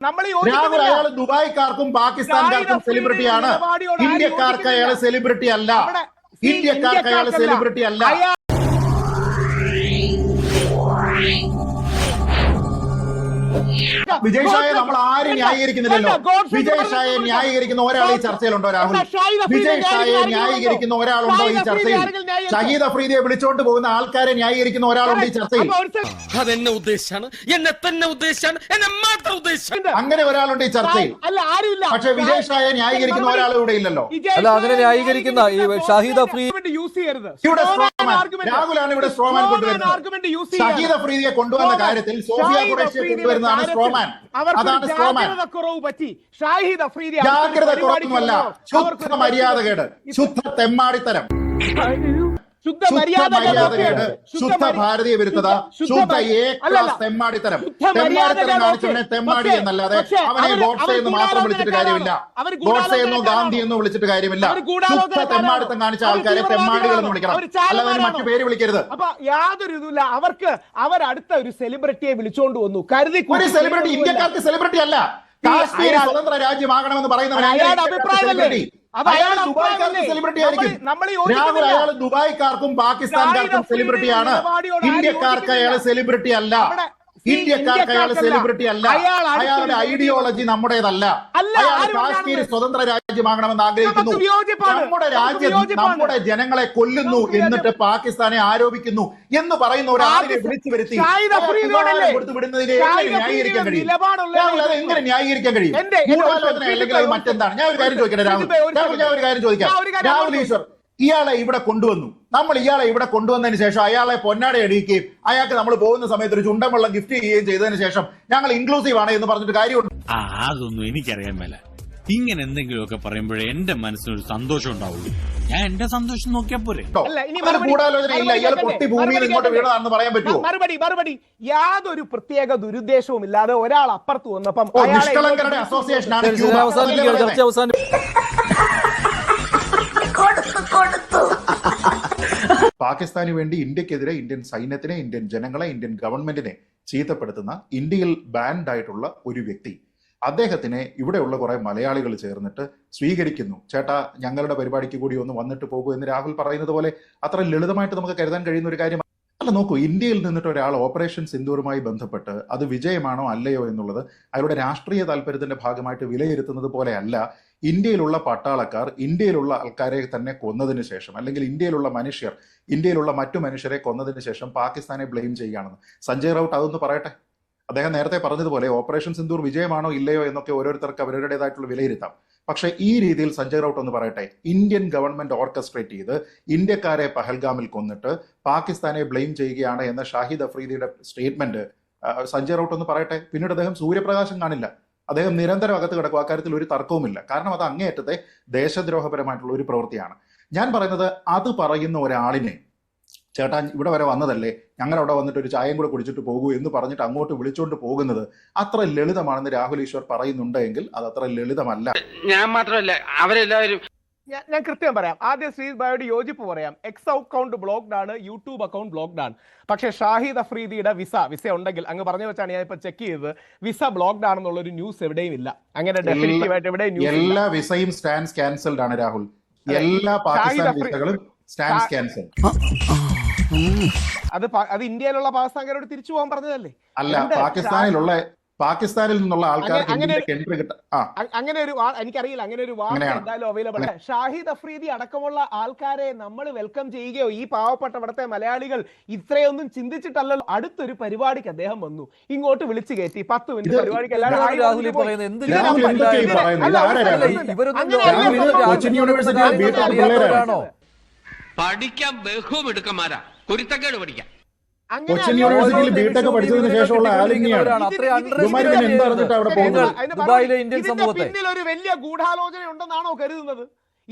നമ്മൾ അയാൾ ദുബായ്ക്കാർക്കും പാകിസ്ഥാൻകാർക്കും സെലിബ്രിറ്റി സെലിബ്രിറ്റിയാണ് ഇന്ത്യക്കാർക്ക് അയാൾ സെലിബ്രിറ്റി അല്ല. ഇന്ത്യക്കാർക്ക് അയാൾ സെലിബ്രിറ്റി അല്ല. വിജയ് ഷായെ നമ്മൾ ആരും ന്യായീകരിക്കുന്നില്ലല്ലോ. വിജയ് ഷായെ ന്യായീകരിക്കുന്ന ഒരാൾ ഈ ചർച്ചയിലുണ്ടോ രാഹുൽ? വിജയ് ഷായെ ന്യായീകരിക്കുന്ന ഒരാളുണ്ടോ ഈ ചർച്ചയിൽ? ഷഹീദ് അഫ്രീദിയെ വിളിച്ചോണ്ട് പോകുന്ന ആൾക്കാരെ ന്യായീകരിക്കുന്ന ഒരാളുണ്ട് ഈ ചർച്ചയിൽ. അതെന്നെ ഉദ്ദേശിച്ചാണ് എന്നെ തന്നെ ഉദ്ദേശാണ്? എന്നെ മാത്രം ഉദ്ദേശാണ് അങ്ങനെ ഒരാളുണ്ട് ഈ ചർച്ചയിൽ. പക്ഷെ വിജയ് ഷായെ ന്യായീകരിക്കുന്ന ഒരാൾ ഇവിടെ ഇല്ലല്ലോ. അല്ല, അങ്ങനെ ന്യായീകരിക്കുന്ന ഈ ഷഹീദ് അഫ്രീദി യൂസ് ചെയ്യരുത്. ഇവിടെ രാഹുലാണ് ഇവിടെ സ്ട്രോമാൻ കൊണ്ടുവരുന്നത്. ഷഹീദ് അഫ്രീദിയെ കൊണ്ടുവന്ന കാര്യത്തിൽ സോഫിയ അഫ്രീദിയുടെ കൊണ്ടുവരുന്നതാണ് സ്ട്രോമാൻ അതാണ് സ്ട്രോമാൻ. ജാഗ്രത കുറവ് പറ്റി. ഷാഹിദ് അഫ്രീദി ജാഗ്രത കുറവൊന്നുമല്ല. ശുദ്ധ മര്യാദകേട് ശുദ്ധ തെമ്മാടിത്തരം. ശുദ്ധ ഭാരതീയ വിരുദ്ധത ശുദ്ധ എ ക്ലാസ് തെമ്മാടിത്തരം. തെമ്മാടിത്തരം കാണിച്ചവനെ തെമ്മാടി എന്നല്ലാതെ അവനെ ഗോഡ്സെ എന്ന് മാത്രം വിളിച്ചിട്ട് കാര്യമില്ല. ഗോഡ്സെ എന്നോ ഗാന്ധി എന്നോ വിളിച്ചിട്ട് കാര്യമില്ല. ശുദ്ധ തെമ്മാടിത്തം കാണിച്ച ആൾക്കാരെ തെമ്മാടികൾ എന്ന് വിളിക്കണം. അല്ലാതെ മറ്റു പേര് വിളിക്കരുത്. അപ്പൊ യാതൊരു ഇതുമില്ല. അവർക്ക് അവരടുത്ത ഒരു സെലിബ്രിറ്റിയെ വിളിച്ചോണ്ട് വന്നു. കരുതി ഒരു സെലിബ്രിറ്റി ഇന്ത്യക്കാർക്ക് സെലിബ്രിറ്റി അല്ല. കാശ്മീർ സ്വതന്ത്ര രാജ്യമാകണമെന്ന് പറയുന്നവരാണ് അഭിപ്രായമല്ലേ? ദുബായ്ക്കാർക്ക് പാകിസ്ഥാൻകാർക്കും സെലിബ്രിറ്റിയാണ് ഇന്ത്യക്കാർക്ക് അയാൾ സെലിബ്രിറ്റി അല്ല. ഇന്ത്യക്കാർക്ക് അയാൾ. സെലിബ്രിറ്റി അല്ല. അയാളുടെ ഐഡിയോളജി നമ്മുടേതല്ല. അയാൾ കാശ്മീർ സ്വതന്ത്ര രാജ്യമാകണമെന്ന് ആഗ്രഹിക്കുന്നു. നമ്മുടെ രാജ്യം നമ്മുടെ ജനങ്ങളെ കൊല്ലുന്നു എന്നിട്ട് പാകിസ്ഥാനെ ആരോപിക്കുന്നു എന്ന് പറയുന്ന ഒരാളെ വിളിച്ചു വരുത്തി. കൊടുത്തു വിടുന്നതിനെ എങ്ങനെ ന്യായീകരിക്കാൻ കഴിയും? രാഹുൽ അത് എങ്ങനെ ന്യായീകരിക്കാൻ കഴിയും? അല്ലെങ്കിൽ അത് മറ്റെന്താണ്? ഞാൻ ഒരു കാര്യം ചോദിക്കട്ടെ രാഹുൽ? രാഹുൽ ഞാൻ ഒരു കാര്യം ചോദിക്കാം. രാഹുൽ. ഈശ്വർ ഇയാളെ ഇവിടെ കൊണ്ടുവന്നു. നമ്മൾ ഇയാളെ ഇവിടെ കൊണ്ടുവന്നതിന് ശേഷം അയാളെ പൊന്നാട അടിക്കുകയും അയാൾക്ക് നമ്മൾ പോകുന്ന സമയത്ത് ഒരു ചുണ്ടൻ വെള്ളം ഗിഫ്റ്റ് ചെയ്യുകയും ചെയ്തതിന് ശേഷം ഞങ്ങൾ ഇൻക്ലൂസീവ് ആണ് എന്ന് പറഞ്ഞിട്ട് കാര്യമുണ്ട്. ആ അതൊന്നും എനിക്കറിയാൻ മേല. ഇങ്ങനെ എന്തെങ്കിലുമൊക്കെ പറയുമ്പോഴേ എന്റെ മനസ്സിനൊരു സന്തോഷം ഉണ്ടാവുള്ളൂ. ഞാൻ എന്റെ സന്തോഷം നോക്കിയാൽ പോരെ. ഇല്ല. ഇയാൾ പൊട്ടി ഭൂമിയിൽ ഇങ്ങോട്ട് വീണതാണെന്ന് പറയാൻ പറ്റുമോ? മറുപടി മറുപടി. യാതൊരു പ്രത്യേക ദുരുദ്ദേശവും ഇല്ലാതെ ഒരാൾ അപ്പുറത്ത് വന്നപ്പം അസോസിയേഷൻ ആണ് പാകിസ്ഥാന് വേണ്ടി ഇന്ത്യക്കെതിരെ ഇന്ത്യൻ സൈന്യത്തിനെ ഇന്ത്യൻ ജനങ്ങളെ ഇന്ത്യൻ ഗവൺമെന്റിനെ ചീത്തപ്പെടുത്തുന്ന ഇന്ത്യയിൽ ബാൻഡ് ആയിട്ടുള്ള ഒരു വ്യക്തി. അദ്ദേഹത്തിനെ ഇവിടെയുള്ള കുറെ മലയാളികൾ ചേർന്നിട്ട് സ്വീകരിക്കുന്നു. ചേട്ടാ ഞങ്ങളുടെ പരിപാടിക്ക് കൂടി ഒന്ന് വന്നിട്ട് പോകൂ എന്ന് രാഹുൽ പറയുന്നത് പോലെ അത്ര ലളിതമായിട്ട് നമുക്ക് കരുതാൻ കഴിയുന്ന ഒരു കാര്യം അല്ല നോക്കൂ ഇന്ത്യയിൽ നിന്നിട്ട് ഒരാൾ ഓപ്പറേഷൻ സിന്ദൂറുമായി ബന്ധപ്പെട്ട് അത് വിജയമാണോ അല്ലയോ എന്നുള്ളത് അയാളുടെ രാഷ്ട്രീയ താല്പര്യത്തിന്റെ ഭാഗമായിട്ട് വിലയിരുത്തുന്നത് പോലെയല്ല ഇന്ത്യയിലുള്ള പട്ടാളക്കാർ ഇന്ത്യയിലുള്ള ആൾക്കാരെ തന്നെ കൊന്നതിന് ശേഷം അല്ലെങ്കിൽ ഇന്ത്യയിലുള്ള മനുഷ്യർ ഇന്ത്യയിലുള്ള മറ്റു മനുഷ്യരെ കൊന്നതിന് ശേഷം പാകിസ്ഥാനെ ബ്ലെയിം ചെയ്യുകയാണെന്ന്. സഞ്ജയ് റൌട്ട് അതൊന്ന് പറയട്ടെ? അദ്ദേഹം നേരത്തെ പറഞ്ഞതുപോലെ ഓപ്പറേഷൻ സിന്ദൂർ വിജയമാണോ ഇല്ലയോ എന്നൊക്കെ ഓരോരുത്തർക്ക് അവരുടേതായിട്ടുള്ള വിലയിരുത്താം. പക്ഷേ ഈ രീതിയിൽ സഞ്ജയ് റൌട്ട് ഒന്ന് പറയട്ടെ. ഇന്ത്യൻ ഗവൺമെന്റ് ഓർക്കസ്ട്രേറ്റ് ചെയ്ത് ഇന്ത്യക്കാരെ പഹൽഗാമിൽ കൊന്നിട്ട് പാകിസ്ഥാനെ ബ്ലെയിം ചെയ്യുകയാണ് എന്ന ഷാഹിദ് അഫ്രീദിയുടെ സ്റ്റേറ്റ്മെന്റ് സഞ്ജയ് റൌട്ട് ഒന്ന് പറയട്ടെ. പിന്നീട് അദ്ദേഹം സൂര്യപ്രകാശം കാണില്ല. അദ്ദേഹം നിരന്തരം അകത്ത് കിടക്കും. അക്കാര്യത്തിൽ ഒരു തർക്കവുമില്ല. കാരണം അത് അങ്ങേയറ്റത്തെ ദേശദ്രോഹപരമായിട്ടുള്ള ഒരു പ്രവൃത്തിയാണ്. ഞാൻ പറയുന്നത് അത് പറയുന്ന ഒരാളിനെ ചേട്ടാ ഇവിടെ വരെ വന്നതല്ലേ? ഞങ്ങൾ അവിടെ വന്നിട്ട് ഒരു ചായയും കൂടെ കുടിച്ചിട്ട് പോകൂ എന്ന് പറഞ്ഞിട്ട് അങ്ങോട്ട് വിളിച്ചുകൊണ്ട് പോകുന്നത് അത്ര ലളിതമാണെന്ന് രാഹുൽ ഈശ്വർ പറയുന്നുണ്ടെങ്കിൽ അത് അത്ര ലളിതമല്ല. ഞാൻ മാത്രമല്ല അവരെല്ലാവരും ഞാൻ ഞാൻ കൃത്യം പറയാം. ആദ്യം ശ്രീ ബായോട് യോജിപ്പ് പറയാം. എക്സ് അക്കൗണ്ട് ബ്ലോക്ക്ഡ് ആണ് യൂട്യൂബ് അക്കൗണ്ട് ബ്ലോക്ക്ഡ് ആണ്. പക്ഷേ ഷാഹിദ് അഫ്രീദിയുടെ വിസ വിസ ഉണ്ടെങ്കിൽ അങ്ങ് പറഞ്ഞു വെച്ചാണ് ഞാൻ ഇപ്പൊ ചെക്ക് ചെയ്തത്. വിസ ബ്ലോക്ക്ഡ് ആണെന്നുള്ള ഒരു ന്യൂസ് എവിടെയും ഇല്ല. അങ്ങനെ ഡെഫിനറ്റീവ് ആയിട്ട് ഇല്ല. എല്ലാ വിസയും സ്റ്റാൻസ് ക്യാൻസൽഡ് ആണ് രാഹുൽ. എല്ലാ പാകിസ്ഥാൻ വിസകളും സ്റ്റാൻസ് ക്യാൻസൽ അത് അത് ഇന്ത്യയിലുള്ള പാകിസ്ഥാൻകാരോട് തിരിച്ചു പോകാൻ പറഞ്ഞതല്ലേ അല്ല പാകിസ്ഥാനിലുള്ള പാകിസ്ഥാനിൽ നിന്നുള്ള ആൾക്കാർക്ക് അങ്ങനെ- ഒരു എനിക്കറിയില്ല അങ്ങനെ ഒരു അങ്ങനെയാണ്. എന്തായാലും അവൈലബിൾ ഷാഹിദ് അഫ്രീദി അടക്കമുള്ള ആൾക്കാരെ നമ്മൾ വെൽക്കം ചെയ്യുകയോ ഈ പാവപ്പെട്ട ഇവിടുത്തെ മലയാളികൾ ഇത്രയൊന്നും ചിന്തിച്ചിട്ടല്ലല്ലോ അടുത്തൊരു പരിപാടിക്ക് അദ്ദേഹം വന്നു ഇങ്ങോട്ട് വിളിച്ചു കയറ്റി പത്ത് മിനിറ്റ് പരിപാടിക്ക് എല്ലാവരും പഠിക്കാൻ ബഹുമിടുക്കന്മാരാ കുരുത്തക്കേട് പഠിക്കാം. കൊച്ചിൻ യൂണിവേഴ്സിറ്റിയിൽ ബിടെക് പഠിച്ചതിന് ശേഷമുള്ള പിന്നെ അവിടെ പോകുന്നത്? ദുബായിലെ ഇന്ത്യൻ സമൂഹത്തിൽ സമൂഹത്തെ. പിന്നിൽ ഒരു വലിയ ഗൂഢാലോചന ഉണ്ടെന്നാണോ കരുതുന്നത്?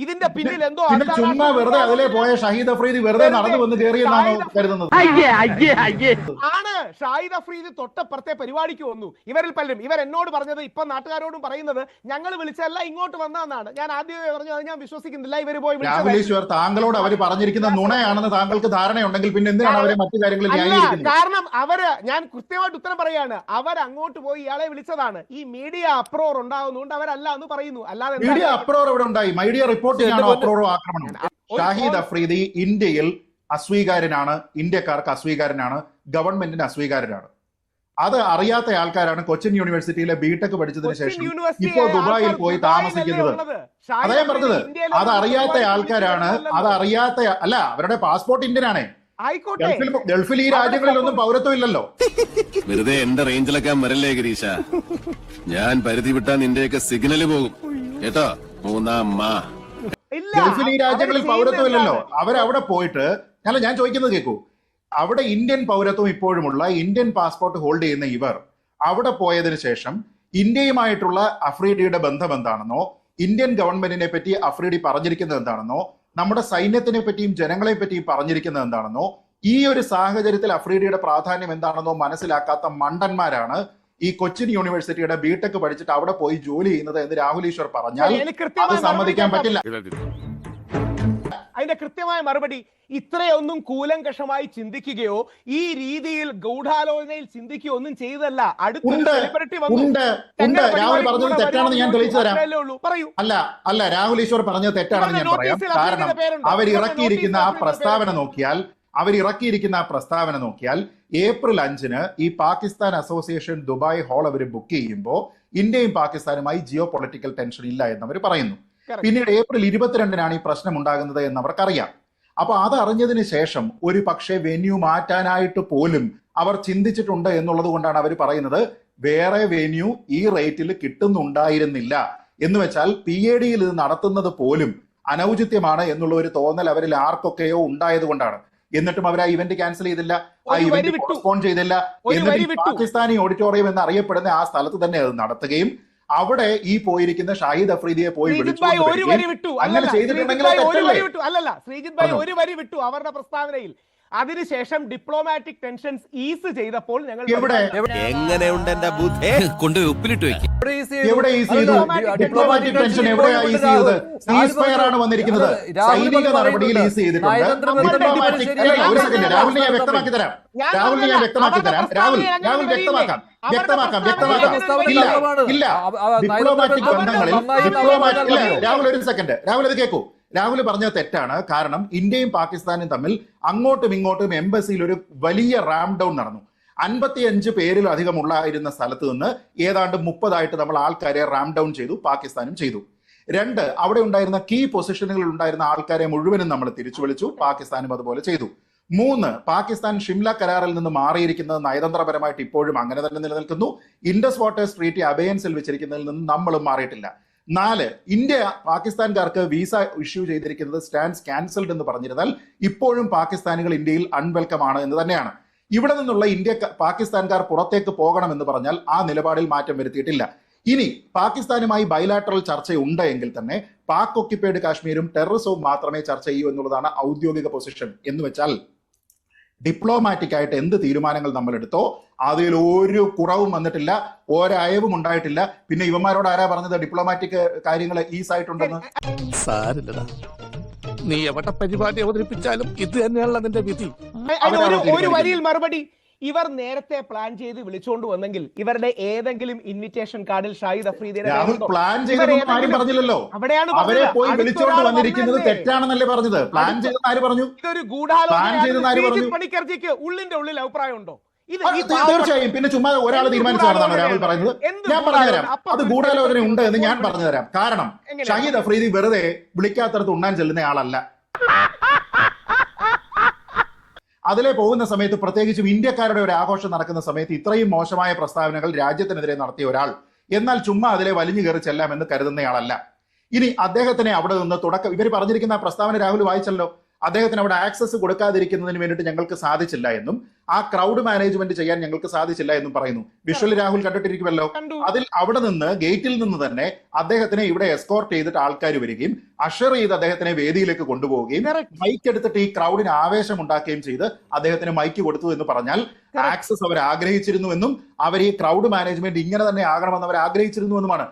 ഇതിന്റെ പിന്നിൽ എന്തോ ചുമ്മാ വെറുതെ അതിലെ പോയ ഷഹീദ് അഫ്രീദി വെറുതെ നടന്നു വന്ന് കയറിയെന്നാണ് കരുതുന്നത്. ആണ് ഷാഹിദ് അഫ്രീദി തൊട്ടപ്പുറത്തെ പരിപാടിക്ക് വന്നു. ഇവരിൽ പലരും ഇവർ എന്നോട് പറഞ്ഞത് ഇപ്പൊ നാട്ടുകാരോടും പറയുന്നത് ഞങ്ങൾ വിളിച്ചല്ല ഇങ്ങോട്ട് വന്നതെന്നാണ് ഞാൻ ആദ്യമേ പറഞ്ഞു അത് ഞാൻ വിശ്വസിക്കുന്നില്ല ഇവർ പോയി രാഹുൽ. ഈശ്വർ താങ്കളോട് അവർ പറഞ്ഞിരിക്കുന്ന നുണയാണെന്ന് താങ്കൾക്ക് ധാരണയുണ്ടെങ്കിൽ പിന്നെ എന്തിനാണ് അവരെ മറ്റു കാര്യങ്ങളിൽ കാരണം അവർ ഞാൻ കൃത്യമായിട്ട് ഉത്തരം പറയാണ് അവർ അങ്ങോട്ട് പോയി ഇയാളെ വിളിച്ചതാണ്. ഈ മീഡിയ അപ്രോർ ഉണ്ടാകുന്നതുകൊണ്ട് അവരല്ല എന്ന് പറയുന്നു. അല്ലാതെ മീഡിയ അപ്രോർ ഇവിടെ ഉണ്ടായി? മീഡിയ അപ്രോറോ ആക്രമണം. ഷാഹിദ് അഫ്രീദി ഇന്ത്യയിൽ അസ്വീകാരനാണ്. ഇന്ത്യക്കാർക്ക് അസ്വീകാരനാണ്. ഗവൺമെന്റിന് അസ്വീകാരനാണ്. അത് അറിയാത്ത ആൾക്കാരാണ് കൊച്ചിൻ യൂണിവേഴ്സിറ്റിയിലെ ബിടെക് പഠിച്ചതിന് ശേഷം ഇപ്പോ ദുബായിൽ പോയി താമസിക്കുന്നത്? അതേ പറഞ്ഞത്. അത് അറിയാത്ത ആൾക്കാരാണ്. അത് അറിയാത്ത അല്ല അവരുടെ പാസ്പോർട്ട് ഇന്ത്യൻ ആണ് ഗൾഫിൽ ഗൾഫിൽ ഈ രാജ്യങ്ങളിലൊന്നും പൗരത്വം ഇല്ലല്ലോ. വെറുതെ എന്റെ റേഞ്ചിലൊക്കെ വരല്ലേ ഗിരീഷ ഞാൻ പരിധി വിട്ടാ നിന്റെയൊക്കെ സിഗ്നൽ പോകും. കേട്ടോ? മൂന്നാം മാ. ഗൾഫിൽ ഈ രാജ്യങ്ങളിൽ അവർ പൗരത്വം ഇല്ലല്ലോ. അവരവിടെ പോയിട്ട് അല്ല ഞാൻ ചോദിക്കുന്നത് കേൾക്കൂ അവിടെ ഇന്ത്യൻ പൗരത്വം ഇപ്പോഴുമുള്ള ഇന്ത്യൻ പാസ്പോർട്ട് ഹോൾഡ് ചെയ്യുന്ന ഇവർ അവിടെ പോയതിന് ശേഷം ഇന്ത്യയുമായിട്ടുള്ള അഫ്രീഡിയുടെ ബന്ധം എന്താണെന്നോ ഇന്ത്യൻ ഗവൺമെന്റിനെ പറ്റി അഫ്രീഡി പറഞ്ഞിരിക്കുന്നത് എന്താണെന്നോ നമ്മുടെ സൈന്യത്തിനെ പറ്റിയും ജനങ്ങളെ പറ്റിയും പറഞ്ഞിരിക്കുന്നത് എന്താണെന്നോ ഈ ഒരു സാഹചര്യത്തിൽ അഫ്രീഡിയുടെ പ്രാധാന്യം എന്താണെന്നോ മനസ്സിലാക്കാത്ത മണ്ടന്മാരാണ് ഈ കൊച്ചിൻ യൂണിവേഴ്സിറ്റിയുടെ ബിടെക് പഠിച്ചിട്ട് അവിടെ പോയി ജോലി ചെയ്യുന്നത് എന്ന് രാഹുൽ ഈശ്വർ പറഞ്ഞാൽ അത് സമ്മതിക്കാൻ പറ്റില്ല. അതിന്റെ കൃത്യമായ മറുപടി ഇത്രയൊന്നും കൂലങ്കഷമായി ചിന്തിക്കുകയോ ഈ രീതിയിൽ ഗൂഢാലോചനയിൽ ചിന്തിക്കുകയോ ഒന്നും ചെയ്തല്ല അല്ല അല്ല രാഹുൽ ഈശ്വർ പറഞ്ഞത് തെറ്റാണെന്ന് ഞാൻ പറയാം. കാരണം അവർ ഇറക്കിയിരിക്കുന്ന ആ പ്രസ്താവന നോക്കിയാൽ അവർ ഇറക്കിയിരിക്കുന്ന ആ പ്രസ്താവന നോക്കിയാൽ ഏപ്രിൽ അഞ്ചിന് ഈ പാകിസ്ഥാൻ അസോസിയേഷൻ ദുബായ് ഹാൾ അവർ ബുക്ക് ചെയ്യുമ്പോൾ ഇന്ത്യയും പാകിസ്ഥാനുമായി ജിയോ പൊളിറ്റിക്കൽ ടെൻഷൻ ഇല്ല എന്ന് അവർ പറയുന്നു. പിന്നീട് ഏപ്രിൽ ഇരുപത്തിരണ്ടിനാണ് ഈ പ്രശ്നം ഉണ്ടാകുന്നത് എന്ന് അവർക്കറിയാം അപ്പൊ അത് അറിഞ്ഞതിന് ശേഷം ഒരു പക്ഷേ വെന്യൂ മാറ്റാനായിട്ട് പോലും അവർ ചിന്തിച്ചിട്ടുണ്ട് എന്നുള്ളത് കൊണ്ടാണ് അവർ പറയുന്നത്. വേറെ വെന്യൂ ഈ റേറ്റിൽ കിട്ടുന്നുണ്ടായിരുന്നില്ല. എന്ന് വെച്ചാൽ പി എ ഡിയിൽ ഇത് നടത്തുന്നത് പോലും അനൗചിത്യമാണ് എന്നുള്ള ഒരു തോന്നൽ അവരിൽ ആർക്കൊക്കെയോ ഉണ്ടായത് കൊണ്ടാണ്. എന്നിട്ടും അവർ ആ ഇവന്റ് ക്യാൻസൽ ചെയ്തില്ല. ആ ഇവന്റ്. പോസ്റ്റ്പോൺ ചെയ്തില്ല. എന്നിട്ട്. പാകിസ്ഥാനി ഓഡിറ്റോറിയം എന്ന് അറിയപ്പെടുന്ന ആ സ്ഥലത്ത് തന്നെ അത് നടത്തുകയും അവിടെ ഈ പോയിരിക്കുന്ന ഷാഹിദ് അഫ്രീദിയെ പോയി ഒരു വരി വിട്ടു. അങ്ങനെ ചെയ്തിട്ടുണ്ടെങ്കിൽ അല്ലല്ല ശ്രീജിത് ഭായ് ഒരു വരി വിട്ടു അവരുടെ പ്രസ്താവനയിൽ. അതിനുശേഷം ഡിപ്ലോമാറ്റിക് ടെൻഷൻസ് ഈസ് ചെയ്തപ്പോൾ ഞങ്ങൾ എവിടെ? എങ്ങനെയുണ്ട് എന്റെ ബുദ്ധി? കൊണ്ട് ഉപ്പിലിട്ട് വെക്കും. എവിടെ ഈസ് ചെയ്തു? ഡിപ്ലോമാറ്റിക് ടെൻഷൻ എവിടെയാ ഈസ് ചെയ്തത്? സീസ് ഫയർ ആണ് വന്നിരിക്കുന്നത്. സൈനിക നടപടിയിൽ ഈസ് ചെയ്തിട്ടുണ്ട്. ഡിപ്ലോമാറ്റിക് ഒരു സെക്കൻഡ് രാഹുലിനെ ഞാൻ വ്യക്തമാക്കി തരാം. രാഹുലിനെ ഞാൻ വ്യക്തമാക്കി തരാം. രാഹുൽ വ്യക്തമാക്കാം വ്യക്തമാക്കാം. വ്യക്തമാക്കാം. ഇല്ല. ഡിപ്ലോമാറ്റിക് ബന്ധങ്ങളിൽ ഡിപ്ലോമാറ്റിക് ഇല്ല. രാഹുൽ ഒരു സെക്കൻഡ് രാഹുൽ അത് കേൾക്കൂ രാഹുൽ പറഞ്ഞത് തെറ്റാണ്. കാരണം ഇന്ത്യയും പാകിസ്ഥാനും തമ്മിൽ അങ്ങോട്ടും ഇങ്ങോട്ടും എംബസിയിൽ ഒരു വലിയ റാം ഡൗൺ നടന്നു. അൻപത്തിയഞ്ച് പേരിലധികം ഉള്ളായിരുന്ന സ്ഥലത്ത് നിന്ന് ഏതാണ്ട് മുപ്പതായിട്ട് നമ്മൾ ആൾക്കാരെ റാം ഡൗൺ ചെയ്തു പാകിസ്ഥാനും ചെയ്തു. രണ്ട് അവിടെ ഉണ്ടായിരുന്ന കീ പൊസിഷനുകളിൽ ഉണ്ടായിരുന്ന ആൾക്കാരെ മുഴുവനും നമ്മൾ തിരിച്ചു വിളിച്ചു പാകിസ്ഥാനും അതുപോലെ ചെയ്തു. മൂന്ന് പാകിസ്ഥാൻ ഷിംല കരാറിൽ നിന്ന് മാറിയിരിക്കുന്നത് നയതന്ത്രപരമായിട്ട് ഇപ്പോഴും അങ്ങനെ തന്നെ നിലനിൽക്കുന്നു. ഇൻഡസ് വാട്ടേഴ്സ് ട്രീറ്റി അബയൻസിൽ വെച്ചിരിക്കുന്നതിൽ നിന്ന് നമ്മളും മാറിയിട്ടില്ല. നാല് ഇന്ത്യ പാകിസ്ഥാൻകാർക്ക് വിസ ഇഷ്യൂ ചെയ്തിരിക്കുന്നത് സ്റ്റാൻഡ്സ് ക്യാൻസൽഡ് എന്ന് പറഞ്ഞിരുന്നാൽ ഇപ്പോഴും പാകിസ്ഥാനികൾ ഇന്ത്യയിൽ അൺവെൽക്കം ആണ് എന്ന് തന്നെയാണ്. ഇവിടെ നിന്നുള്ള ഇന്ത്യ പാകിസ്ഥാൻകാർ പുറത്തേക്ക് പോകണം എന്ന് പറഞ്ഞാൽ ആ നിലപാടിൽ മാറ്റം വരുത്തിയിട്ടില്ല. ഇനി പാകിസ്ഥാനുമായി ബൈലാറ്ററൽ ചർച്ച ഉണ്ട് എങ്കിൽ തന്നെ പാക് ഒക്യുപ്പൈഡ് കാശ്മീരും ടെററിസവും മാത്രമേ ചർച്ച ചെയ്യൂ എന്നുള്ളതാണ് ഔദ്യോഗിക പൊസിഷൻ എന്ന് വെച്ചാൽ ഡിപ്ലോമാറ്റിക് ആയിട്ട് എന്ത് തീരുമാനങ്ങൾ നമ്മൾ എടുത്തോ അതിൽ ഒരു കുറവും വന്നിട്ടില്ല ഒരയവും ഉണ്ടായിട്ടില്ല. പിന്നെ ഇവന്മാരോട് ആരാ പറഞ്ഞത് ഡിപ്ലോമാറ്റിക് കാര്യങ്ങൾ ഈസ് ആയിട്ടുണ്ടെന്ന് സാരില്ലടാ. നീ എവിടെ പരിപാടി അവതരിപ്പിച്ചാലും ഇത് തന്നെയാണല്ലോ നിന്റെ വിധി. ഒരു ഒരു വരിയിൽ മറുപടി. ഇവർ നേരത്തെ പ്ലാൻ ചെയ്ത് വിളിച്ചുകൊണ്ട് വന്നെങ്കിൽ ഇവരുടെ ഏതെങ്കിലും ഇൻവിറ്റേഷൻ കാർഡിൽ ഷാഹിദ് അഫ്രീദിയുടെ രാഹുൽ പ്ലാൻ പറഞ്ഞില്ലല്ലോ. അവിടെയാണ് അവരെ പോയി വന്നിരിക്കുന്നത് തെറ്റാണെന്നല്ലേ പറഞ്ഞത്. പ്ലാൻ ചെയ്തെന്ന് ആര് പറഞ്ഞു? ഇതൊരു പ്ലാൻ ഗൂഢാലോചന ആര് പറഞ്ഞു? പണിക്കർജിക്ക് ഉള്ളിന്റെ ഉള്ളിൽ അഭിപ്രായം ഉണ്ടോ? തീർച്ചയായും. പിന്നെ ചുമ്മാ ഒരാൾ തീരുമാനിച്ചതാണെന്നാണ് രാഹുൽ പറയുന്നത്. ഞാൻ പറഞ്ഞുതരാം? അത് ഗൂഢാലോചന ഉണ്ട് എന്ന് ഞാൻ പറഞ്ഞുതരാം. കാരണം ഷഹീദ് അഫ്രീദി വെറുതെ വിളിക്കാത്തടത്ത് ഉണ്ണാൻ ചെല്ലുന്ന ആളല്ല. അതിലെ പോകുന്ന സമയത്ത് പ്രത്യേകിച്ചും ഇന്ത്യക്കാരുടെ ഒരു ആഘോഷം നടക്കുന്ന സമയത്ത് ഇത്രയും മോശമായ പ്രസ്താവനകൾ രാജ്യത്തിനെതിരെ നടത്തിയ ഒരാൾ. എന്നാൽ ചുമ്മാ അതിലെ വലിഞ്ഞു കയറി ചെല്ലാമെന്ന് കരുതുന്നയാളല്ല ഇനി അദ്ദേഹത്തിനെ അവിടെ നിന്ന് തുടക്കം ഇവർ പറഞ്ഞിരിക്കുന്ന പ്രസ്താവന രാഹുൽ വായിച്ചല്ലോ. അദ്ദേഹത്തിന് അവിടെ ആക്സസ് കൊടുക്കാതിരിക്കുന്നതിന് വേണ്ടിയിട്ട് ഞങ്ങൾക്ക് സാധിച്ചില്ല എന്നും ആ ക്രൗഡ് മാനേജ്മെന്റ് ചെയ്യാൻ ഞങ്ങൾക്ക് സാധിച്ചില്ല എന്നും പറയുന്നു. വിഷ്വൽ രാഹുൽ കണ്ടിട്ടിരിക്കുമല്ലോ? അതിൽ അവിടെ നിന്ന് ഗേറ്റിൽ നിന്ന് തന്നെ അദ്ദേഹത്തിനെ ഇവിടെ എസ്കോർട്ട് ചെയ്തിട്ട് ആൾക്കാർ വരികയും അഷർ ചെയ്ത് അദ്ദേഹത്തിനെ വേദിയിലേക്ക് കൊണ്ടുപോവുകയും. മൈക്ക് എടുത്തിട്ട് ഈ ക്രൗഡിന് ആവേശം ഉണ്ടാക്കുകയും ചെയ്ത് അദ്ദേഹത്തിന് മൈക്ക് കൊടുത്തു എന്ന് പറഞ്ഞാൽ ആക്സസ് അവർ ആഗ്രഹിച്ചിരുന്നുവെന്നും അവർ ഈ ക്രൗഡ് മാനേജ്മെന്റ് ഇങ്ങനെ തന്നെ ആകണമെന്ന് അവർ ആഗ്രഹിച്ചിരുന്നു എന്നുമാണ്.